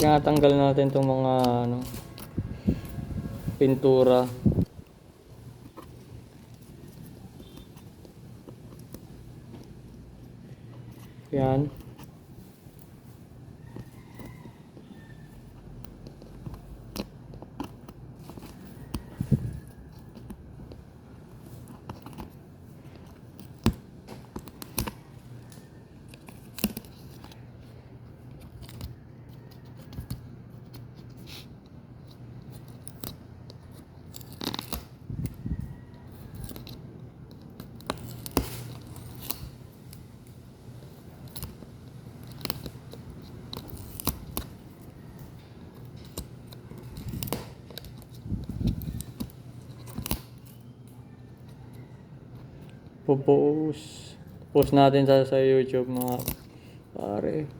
Tinatanggal natin itong mga ano, pintura. Yan. Pupost. Post natin sa, sa YouTube mga pare.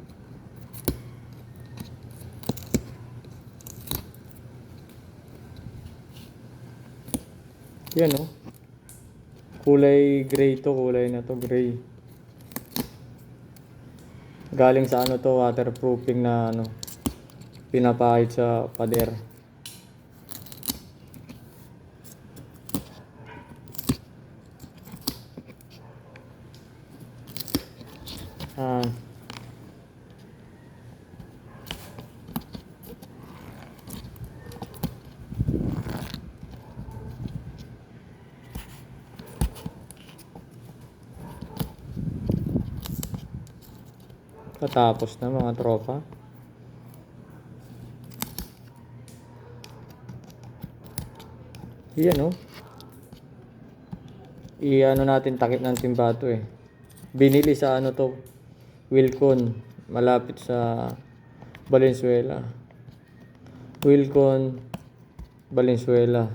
Yan oh. Kulay gray to, kulay na to, gray. Galing sa ano to, waterproofing na ano, pinapahid sa pader. Ah. Patapos na mga tropa. Yan oh. I-ano natin takip ng timbato eh. Binili sa ano to, Wilcon, malapit sa Valenzuela. Wilcon, Valenzuela.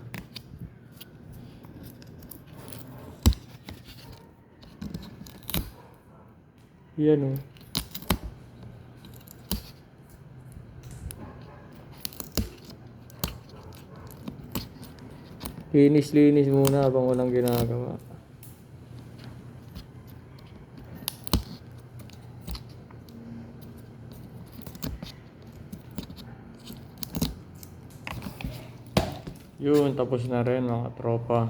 Yan oh. Linis-linis muna habang walang ginagawa. Yun, tapos na rin mga tropa.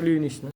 Linis na.